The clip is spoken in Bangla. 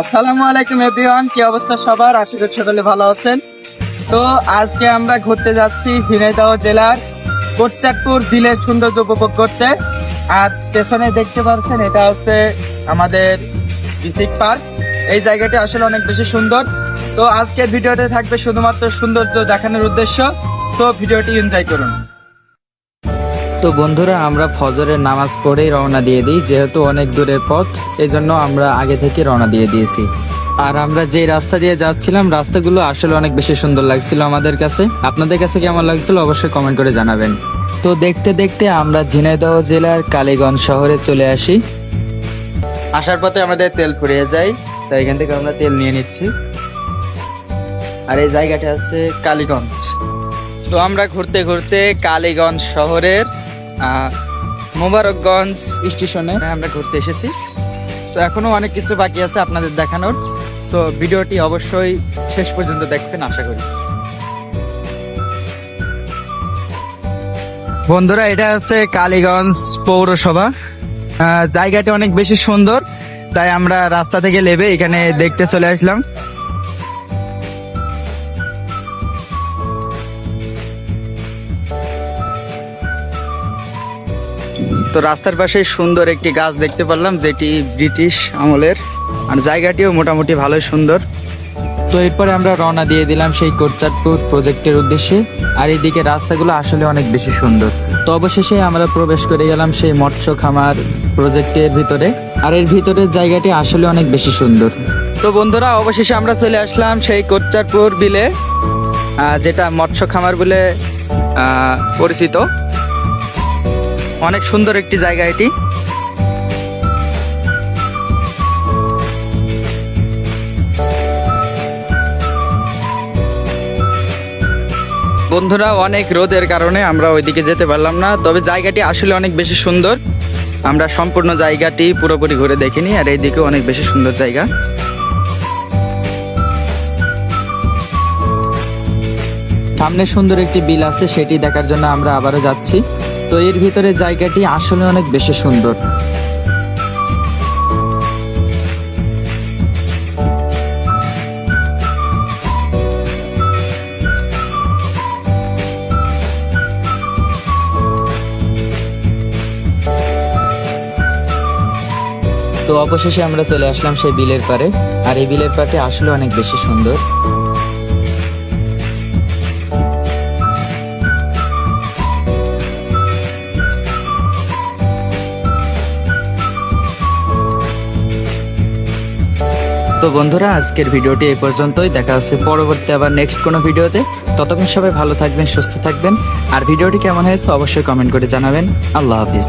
আসসালামু আলাইকুম এভরিওয়ান কি অবস্থা সবার? আশা করি সকলে ভালো আছেন। তো আজকে আমরা ঘুরতে যাচ্ছি ঝিনাইদহ জেলার কোটচাঁদপুর বিলের সৌন্দর্য উপভোগ করতে। আর পেছনে দেখতে পাচ্ছেন, এটা হচ্ছে আমাদের ডিসিক পার্ক। এই জায়গাটি আসলে অনেক বেশি সুন্দর। তো আজকের ভিডিওতে থাকবে শুধুমাত্র সৌন্দর্য দেখানোর উদ্দেশ্য। তো ভিডিওটি এনজয় করুন। তো বন্ধুরা, আমরা ফজরের নামাজ পড়েই রওনা দিয়ে দিই, যেহেতু অনেক দূরের পথ, এজন্য আমরা আগে থেকে রওনা দিয়ে দিয়েছি। আর আমরা যে রাস্তা দিয়ে যাচ্ছিলাম, রাস্তাগুলো আসলে অনেক বেশি সুন্দর লাগছিল আমাদের কাছে। আপনাদের কাছে কেমন লাগছিল অবশ্যই কমেন্ট করে জানাবেন। তো দেখতে দেখতে আমরা ঝিনাইদহ জেলার কালীগঞ্জ শহরে চলে আসি। আসার পথে আমাদের তেল ফুরিয়ে যায়, তাই এখান থেকে আমরা তেল নিয়ে নিচ্ছি। আর এই জায়গাটা আছে কালীগঞ্জ। তো আমরা ঘুরতে ঘুরতে কালীগঞ্জ শহরের মোবারকগঞ্জ স্টেশনে আমরা ঘুরতে এসেছি। সো এখনও অনেক কিছু বাকি আছে আপনাদের দেখানোর। সো ভিডিওটি অবশ্যই শেষ পর্যন্ত দেখবেন, আশা করি। বন্ধুরা, এটা হচ্ছে কালীগঞ্জ পৌরসভা। জায়গাটি অনেক বেশি সুন্দর, তাই আমরা রাস্তা থেকে লেবে এখানে দেখতে চলে আসলাম। তো রাস্তার পাশে সুন্দর একটি গাছ দেখতে পারলাম যেটি ব্রিটিশ আমলের। আর জায়গাটিও মোটামুটি ভালোই সুন্দর। তো এরপরে আমরা রওনা দিয়ে দিলাম সেই কোটচাঁদপুর প্রজেক্টের উদ্দেশ্যে। আর এইদিকে রাস্তাগুলো আসলে অনেক বেশি সুন্দর। তো অবশেষে আমরা প্রবেশ করে গেলাম সেই মৎস্য খামার প্রজেক্টের ভিতরে। আর এর ভিতরের জায়গাটি আসলে অনেক বেশি সুন্দর। তো বন্ধুরা অবশেষে আমরা চলে আসলাম সেই কোচ্চারপুর বিলে আহ, যেটা মৎস্য খামার বলে পরিচিত। অনেক সুন্দর একটি জায়গা এটি। বন্ধুরা, অনেক রোদের কারণে আমরা ওইদিকে যেতে পারলাম না, তবে জায়গাটি আসলে অনেক বেশি সুন্দর। আমরা সম্পূর্ণ জায়গাটি পুরোপুরি ঘুরে দেখিনি, আর এইদিকেও অনেক বেশি সুন্দর জায়গা। সামনে সুন্দর একটি বিল আছে, সেটি দেখার জন্য আমরা আবারও যাচ্ছি। তো এর ভিতরে জায়গাটি আসলে অনেক বেশি সুন্দর। তো অবশেষে আমরা চলে আসলাম সেই বিলের পারে আর এই বিলের পাড়টি আসলে অনেক বেশি সুন্দর। তো বন্ধুরা, আজকের ভিডিওটি এই পর্যন্তই। দেখা হচ্ছে পরবর্তী আবার নেক্সট কোনো ভিডিওতে। ততক্ষণ সবাই ভালো থাকবেন, সুস্থ থাকবেন। আর ভিডিওটি কেমন হয়েছে অবশ্যই কমেন্ট করে জানাবেন। আল্লাহ হাফিজ।